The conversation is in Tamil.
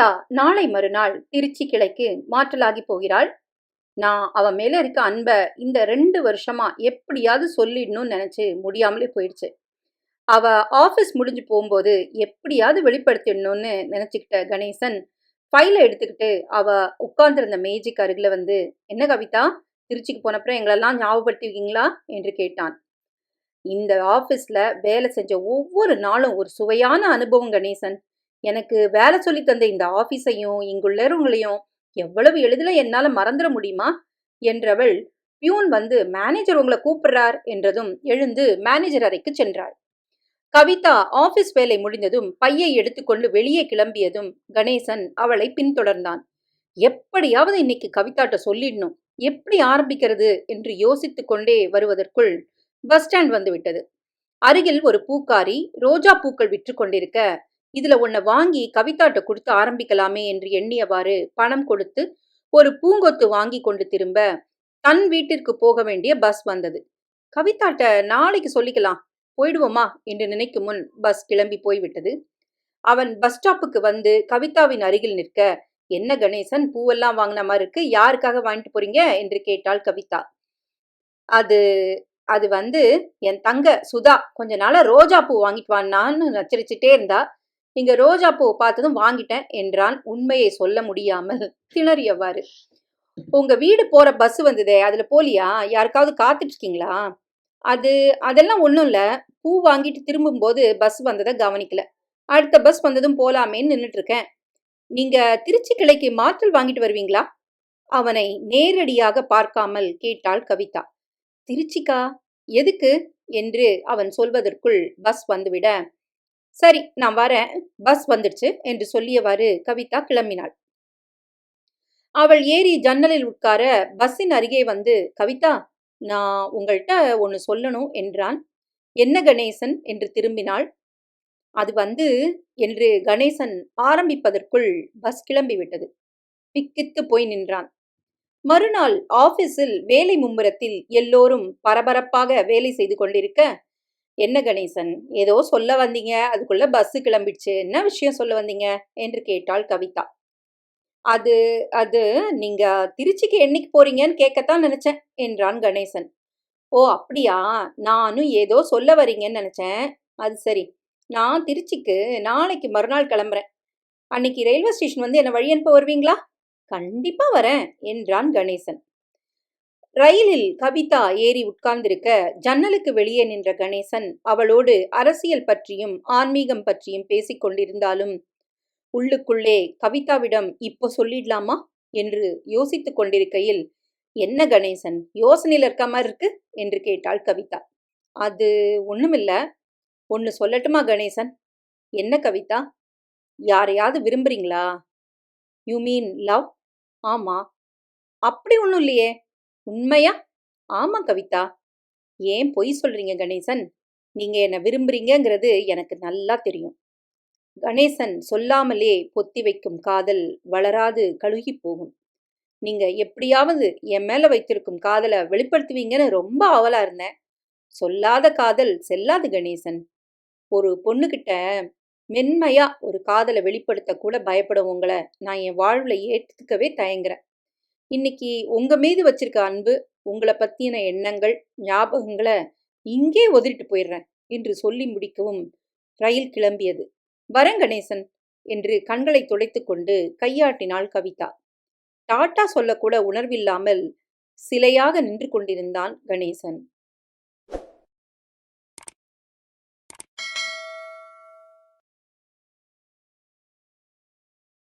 கவிதா நாளை மறுநாள் திருச்சி கிளைக்கு மாற்றலாகி போகிறாள். நான் அவன் மேல இருக்க அன்பை இந்த ரெண்டு வருஷமா எப்படியாவது சொல்லிடணும்னு நினைச்சு முடியாமலே போயிடுச்சு. அவ ஆபீஸ் முடிஞ்சு போகும்போது எப்படியாவது வெளிப்படுத்திடணும்னு நினைச்சுக்கிட்ட கணேசன் ஃபைலை எடுத்துக்கிட்டு அவ உட்கார்ந்திருந்த மேஜிக் அருகில் வந்து என்ன கவிதா திருச்சிக்கு போனப்புறம் எங்களெல்லாம் ஞாபகப்படுத்துவீங்களா என்று கேட்டான். இந்த ஆஃபீஸில் வேலை செஞ்ச ஒவ்வொரு நாளும் ஒரு சுவையான அனுபவம் கணேசன். எனக்கு வேலை சொல்லி தந்த இந்த ஆபீஸையும் இங்குள்ளவங்களையும் எவ்வளவு எளிதில் என்னால் மறந்துட முடியுமா? என்றவள் பியூன் வந்து மேனேஜர் உங்களை கூப்பிடுறார் என்றதும் எழுந்து மேனேஜர் அறைக்கு சென்றாள். கவிதா ஆபீஸ் வேலை முடிந்ததும் பையை எடுத்துக்கொண்டு வெளியே கிளம்பியதும் கணேசன் அவளை பின்தொடர்ந்தான். எப்படியாவது இன்னைக்கு கவிதாட்ட சொல்லிடணும். எப்படி ஆரம்பிக்கிறது? என்று யோசித்து கொண்டே வருவதற்குள் பஸ் ஸ்டாண்ட் வந்துவிட்டது அருகில் ஒரு பூக்காரி ரோஜா பூக்கள் விற்று கொண்டிருக்க இதுல உன்னை வாங்கி கவிதாட்ட கொடுத்து ஆரம்பிக்கலாமே என்று எண்ணியவாறு பணம் கொடுத்து ஒரு பூங்கொத்து வாங்கி கொண்டு திரும்ப தன் வீட்டிற்கு போக வேண்டிய பஸ் வந்தது. கவிதாட்ட நாளைக்கு சொல்லிக்கலாம் போயிடுவோமா என்று நினைக்கும் முன் பஸ் கிளம்பி போய்விட்டது. அவன் பஸ் ஸ்டாப்புக்கு வந்து கவிதாவின் அருகில் நிற்க என்ன கணேசன் பூவெல்லாம் வாங்கின மாதிரி இருக்கு யாருக்காக வாங்கிட்டு போறீங்க? என்று கேட்டாள் கவிதா. அது அது வந்து என் தங்க சுதா கொஞ்ச நாளா ரோஜா பூ வாங்கிட்டு வான்னு நச்சரிச்சுட்டே இருந்தா இங்க ரோஜா பூ பார்த்ததும் வாங்கிட்டேன் என்றான் உண்மையை சொல்ல முடியாமல். திணறியவாறு உங்க வீடு போற பஸ் வந்ததே அதுல போலியா? யாருக்காவது காத்துட்டு இருக்கீங்களா? அது அதெல்லாம் ஒன்றும் இல்லை. பூ வாங்கிட்டு திரும்பும்போது பஸ் வந்ததை கவனிக்கல. அடுத்த பஸ் வந்ததும் போலாமேன்னு நின்றுட்டு இருக்கேன். நீங்க திருச்சி கிளைக்கு மாற்றல் வாங்கிட்டு வருவீங்களா? அவனை நேரடியாக பார்க்காமல் கேட்டாள் கவிதா. திருச்சிக்கா? எதுக்கு? என்று அவன் சொல்வதற்குள் பஸ் வந்துவிட சரி நான் வரேன். பஸ் வந்துடுச்சு என்று சொல்லியவாறு கவிதா கிளம்பினாள். அவள் ஏறி ஜன்னலில் உட்கார பஸ்ஸின் அருகே வந்து கவிதா நான் உங்கள்கிட்ட ஒன்று சொல்லணும் என்றான். என்ன கணேசன்? என்று திரும்பினாள். அது வந்து என்று கணேசன் ஆரம்பிப்பதற்குள் பஸ் கிளம்பிவிட்டது. பிக்கித்து போய் நின்றான். மறுநாள் ஆபீஸில் வேலை மும்முரத்தில் எல்லோரும் பரபரப்பாக வேலை செய்து கொண்டிருக்க என்ன கணேசன்? ஏதோ சொல்ல வந்தீங்க. அதுக்குள்ள பஸ்ஸு கிளம்பிடுச்சு. என்ன விஷயம் சொல்ல வந்தீங்க? என்று கேட்டாள் கவிதா. அது அது நீங்க திருச்சிக்கு என்னைக்கு போறீங்கன்னு கேட்கத்தான் நினைச்சேன் என்றான் கணேசன். ஓ அப்படியா? நானும் ஏதோ சொல்ல வரீங்கன்னு நினைச்சேன். அது சரி. நான் திருச்சிக்கு நாளைக்கு மறுநாள் கிளம்புறேன். அன்னைக்கு ரயில்வே ஸ்டேஷன் வந்து என்னை வழி அனுப்ப வருவீங்களா? கண்டிப்பா வரேன் என்றான் கணேசன். ரயிலில் கவிதா ஏறி உட்கார்ந்திருக்க ஜன்னலுக்கு வெளியே நின்ற கணேசன் அவளோடு அரசியல் பற்றியும் ஆன்மீகம் பற்றியும் பேசிக் கொண்டிருந்தாலும் உள்ளுக்குள்ளே கவிதாவிடம் இப்போ சொல்லிடலாமா? என்று யோசித்துக் கொண்டிருக்கையில் என்ன கணேசன் யோசனையில் இருக்க மாதிரி இருக்கு? என்று கேட்டாள் கவிதா. அது ஒண்ணுமில்ல. ஒன்று சொல்லட்டுமா கணேசன்? என்ன கவிதா? யாரையாவது விரும்புறீங்களா? யூ மீன் லவ் ஆமா. அப்படி ஒன்றும் இல்லையே. உண்மையா? ஆமா கவிதா. ஏன் பொய் சொல்றீங்க கணேசன்? நீங்க என்ன விரும்புறீங்கிறது எனக்கு நல்லா தெரியும். கணேசன் சொல்லாமலே பொத்தி வைக்கும் காதல் வளராது கழுகி போகும். நீங்க எப்படியாவது என் மேல வைத்திருக்கும் காதலை வெளிப்படுத்துவீங்கன்னு ரொம்ப ஆவலா இருந்தேன். சொல்லாத காதல் செல்லாது கணேசன். ஒரு பொண்ணுகிட்ட மென்மையா ஒரு காதலை வெளிப்படுத்த கூட பயப்படும் உங்களை நான் என் வாழ்வுல ஏற்றுக்கவே தயங்குறேன். இன்னைக்கு உங்க மீது வச்சிருக்க அன்பு உங்களை பத்தின எண்ணங்கள் ஞாபகங்களை இங்கே ஒதிரிட்டு போயிடுறேன் என்று சொல்லி முடிக்கவும் ரயில் கிளம்பியது. வரங்கணேசன் என்று கண்களை துடைத்து கொண்டு கையாட்டினாள் கவிதா. டாட்டா சொல்லக்கூட உணர்வில்லாமல் சிலையாக நின்று கொண்டிருந்தான் கணேசன்.